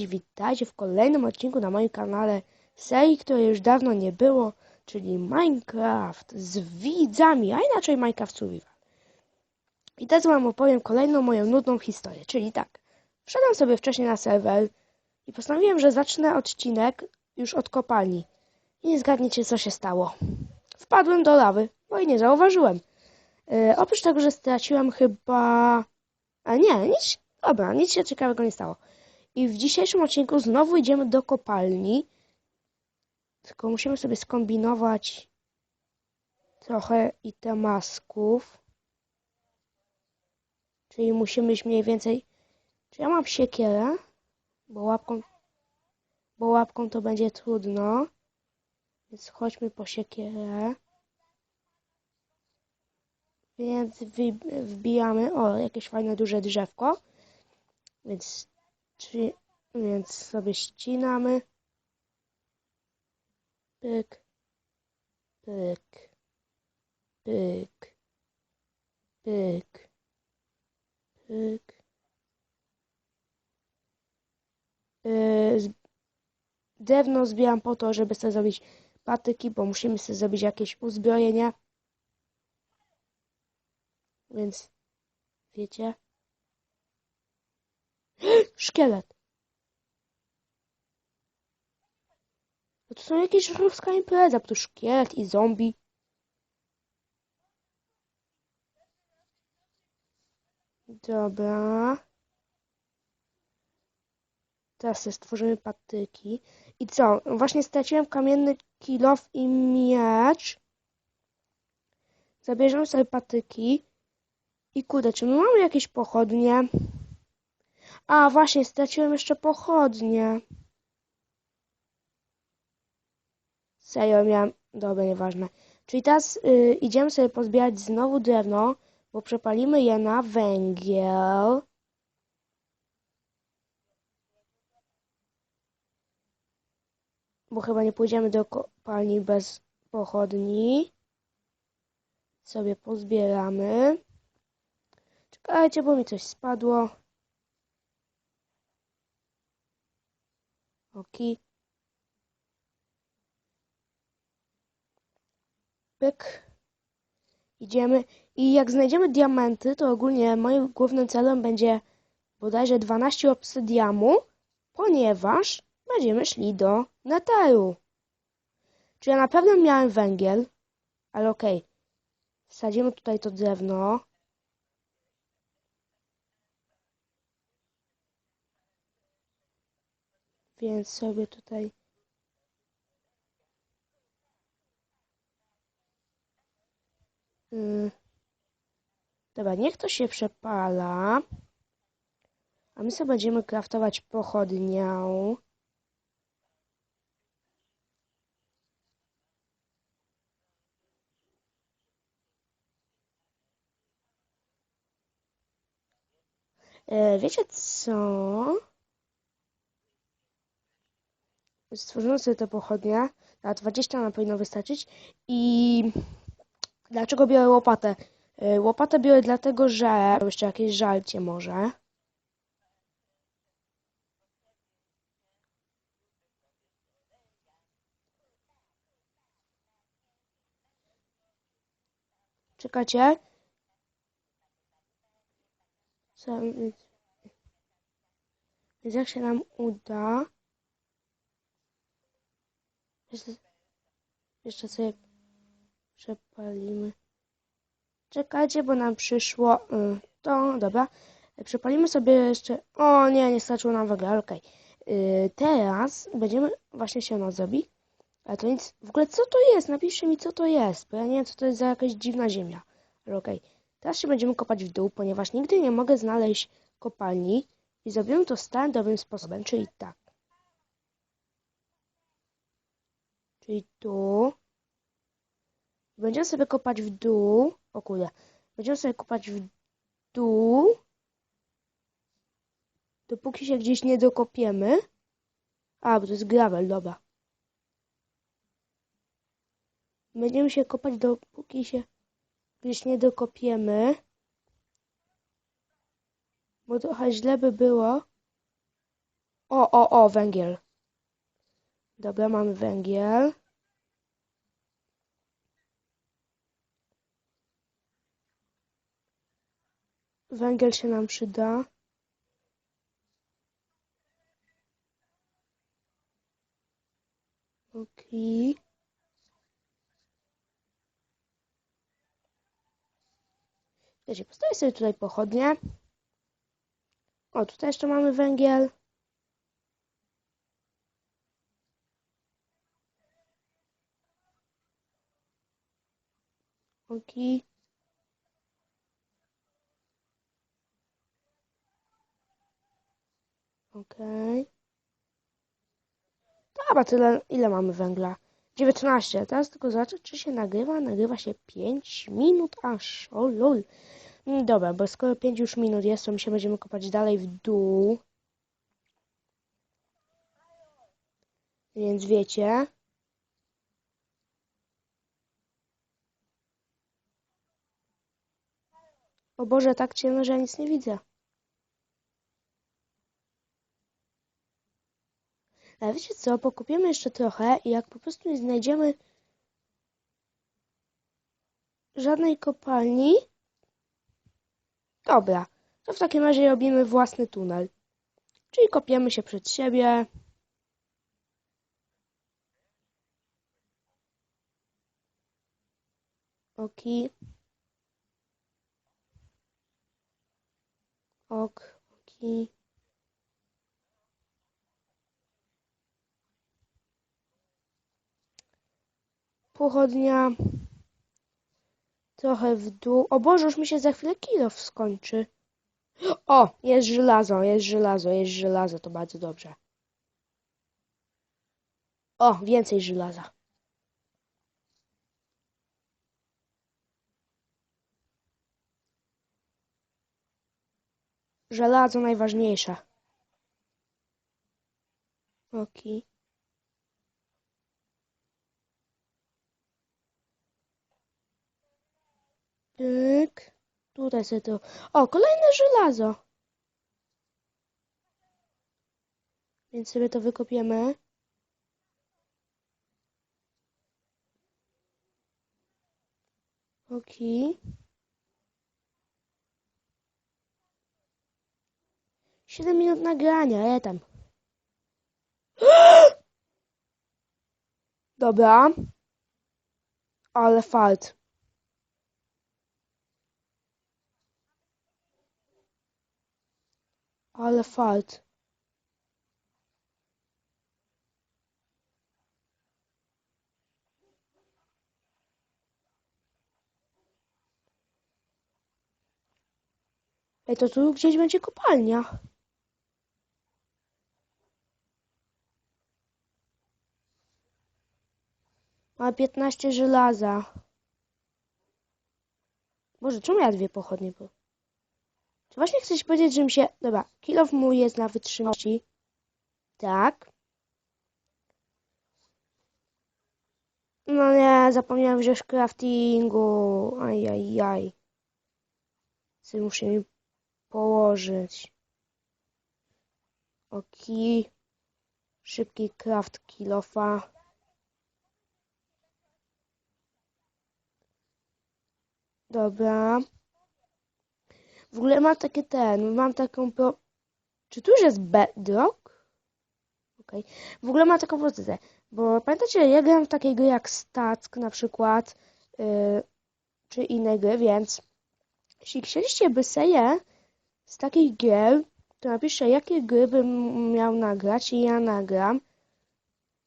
Cześć, witajcie w kolejnym odcinku na moim kanale serii, której już dawno nie było, czyli Minecraft z widzami, a inaczej Minecraft Survival. I teraz wam opowiem kolejną moją nudną historię, czyli tak. Wszedłem sobie wcześniej na serwer i postanowiłem, że zacznę odcinek już od kopalni. I nie zgadniecie, co się stało. Wpadłem do lawy, bo i nie zauważyłem. Yy, oprócz tego, że straciłem chyba... A nie, nic... Dobra, nic się ciekawego nie stało. I w dzisiejszym odcinku znowu idziemy do kopalni. Tylko musimy sobie skombinować trochę itemasków. Czyli musimy mieć mniej więcej... Czy ja mam siekierę? Bo łapką... Bo łapką to będzie trudno. Więc chodźmy po siekierę. Więc wbijamy... O, jakieś fajne duże drzewko. Więc Czyli, więc sobie ścinamy. Pyk, pyk, pyk, pyk, pyk. Yy, drewno zbieram po to, żeby sobie zrobić patyki, bo musimy sobie zrobić jakieś uzbrojenie. Więc wiecie. Szkielet. No to są jakieś ruska impreza, bo tu szkielet i zombie. Dobra. Teraz sobie stworzymy patyki. I co? Właśnie straciłem kamienny kilof i miecz. Zabierzemy sobie patyki. I kurde, czy my mamy jakieś pochodnie? A, właśnie, straciłem jeszcze pochodnie. Serio, miałem... Dobra, nieważne. Czyli teraz y, idziemy sobie pozbierać znowu drewno, bo przepalimy je na węgiel. Bo chyba nie pójdziemy do kopalni bez pochodni. Sobie pozbieramy. Czekajcie, bo mi coś spadło. Oki. Pyk. Idziemy. I jak znajdziemy diamenty, to ogólnie moim głównym celem będzie bodajże 12 obsydiamu, ponieważ będziemy szli do Netheru. Czy ja na pewno miałem węgiel? Ale okej. Wsadzimy tutaj to drewno. Więc sobie tutaj Yy. Dobra, niech to się przepala. A my sobie będziemy kraftować pochodnią. E, wiecie co? Stworzymy sobie te pochodnie. Na 20 nam powinno wystarczyć. I dlaczego biorę łopatę? E, Łopatę biorę dlatego, że jeszcze jakieś żalcie może. Czekajcie. Co, więc, więc jak się nam uda. Jeszcze, jeszcze sobie przepalimy. Czekajcie, bo nam przyszło y, to, dobra. Przepalimy sobie jeszcze. O nie, nie starczyło nam węgla, okej. Y, teraz będziemy właśnie się ono zrobi. Ale to nic. W ogóle co to jest? Napiszcie mi, co to jest, bo ja nie wiem, co to jest za jakaś dziwna ziemia. Ale okej. Teraz się będziemy kopać w dół, ponieważ nigdy nie mogę znaleźć kopalni i zrobimy to standardowym sposobem, czyli tak. Czyli tu. Będziemy sobie kopać w dół. O kurde. Będziemy sobie kopać w dół. Dopóki się gdzieś nie dokopiemy. A, bo to jest gravel, dobra. Będziemy się kopać dopóki się gdzieś nie dokopiemy. Bo trochę źle by było. O, o, o, węgiel. Dobra, mamy węgiel. Węgiel się nam przyda. Okej. Wiecie, postawię sobie tutaj pochodnie. O, tutaj jeszcze mamy węgiel. Okej. Okej. Dobra, tyle. Ile mamy węgla? 19. Teraz tylko zobaczę, czy się nagrywa. Nagrywa się 5 minut aż. O lol. Mm, Dobra, bo skoro 5 już minut jest, to my się będziemy kopać dalej w dół. Więc wiecie. O Boże, tak ciemno, że ja nic nie widzę. Ale wiecie co, pokupimy jeszcze trochę i jak po prostu nie znajdziemy żadnej kopalni, dobra, to w takim razie robimy własny tunel. Czyli kopiemy się przed siebie. Oki. Ok, oki. Pochodnia. Trochę w dół. O Boże, już mi się za chwilę kilo skończy. O, jest żelazo, jest żelazo, jest żelazo, to bardzo dobrze. O, więcej żelaza. Żelazo najważniejsze. Okej. Pyk. Tutaj sobie to. O, kolejne żelazo. Więc sobie to wykopiemy. Okej. Siedem minut nagrania, ja tam. Dobra. Ale fart. Ale fart. Ej, to tu gdzieś będzie kopalnia. Ma 15 żelaza. Boże, czemu ja dwie pochodnie było? Czy właśnie chcesz powiedzieć, że mi się... Dobra, kilof mój jest na wytrzymałości. Tak. No nie, zapomniałem wziąć craftingu. Ajajaj. Sobie muszę mi położyć. Oki. Szybki craft kilofa. Dobra. W ogóle mam takie ten, mam taką pro... Czy tu już jest bedrock? Okej. W ogóle mam taką propozycję, bo pamiętacie, ja gram w takie gry jak Stack na przykład, yy, czy inne gry, więc jeśli chcieliście seję z takich gier, to napiszcie, jakie gry bym miał nagrać i ja nagram.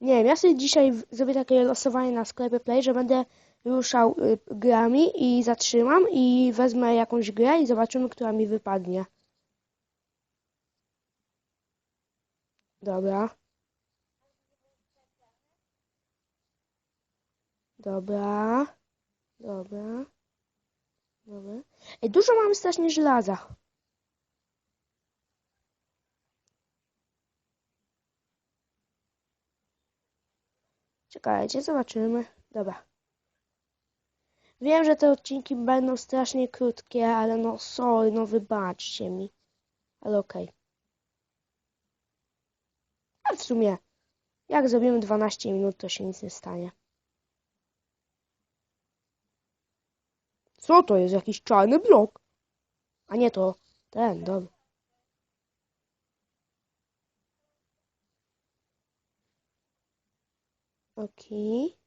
Nie wiem, ja sobie dzisiaj zrobię takie losowanie na sklepie Play, że będę ruszał y, grami i zatrzymam i wezmę jakąś grę i zobaczymy, która mi wypadnie. Dobra. Dobra. Dobra. Dobra. Ej, dużo mamy strasznie żelaza. Czekajcie, zobaczymy. Dobra. Wiem, że te odcinki będą strasznie krótkie, ale no sorry, no wybaczcie mi. Ale okej. A w sumie, jak zrobimy 12 minut, to się nic nie stanie. Co to jest? Jakiś czarny blok? A nie to ten, dobra. Okej.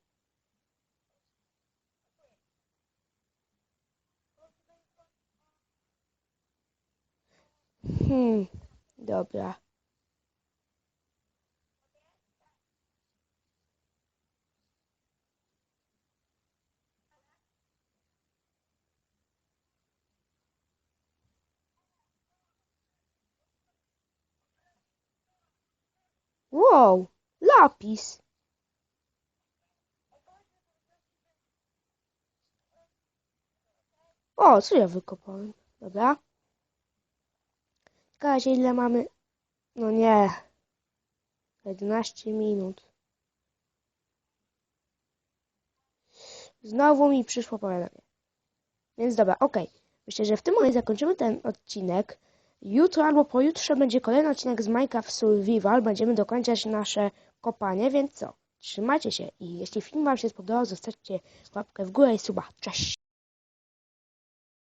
Hmm, dobra. Wow, lapis. O, co ja wykopałem? Dobra. Czekajcie, ile mamy? No nie. 11 minut. Znowu mi przyszło powiadomienie. Więc dobra, okej. Myślę, że w tym momencie zakończymy ten odcinek. Jutro albo pojutrze będzie kolejny odcinek z Minecraft Survival. Będziemy dokończać nasze kopanie, więc co? Trzymajcie się i jeśli film Wam się spodobał, zostawcie łapkę w górę i suba. Cześć!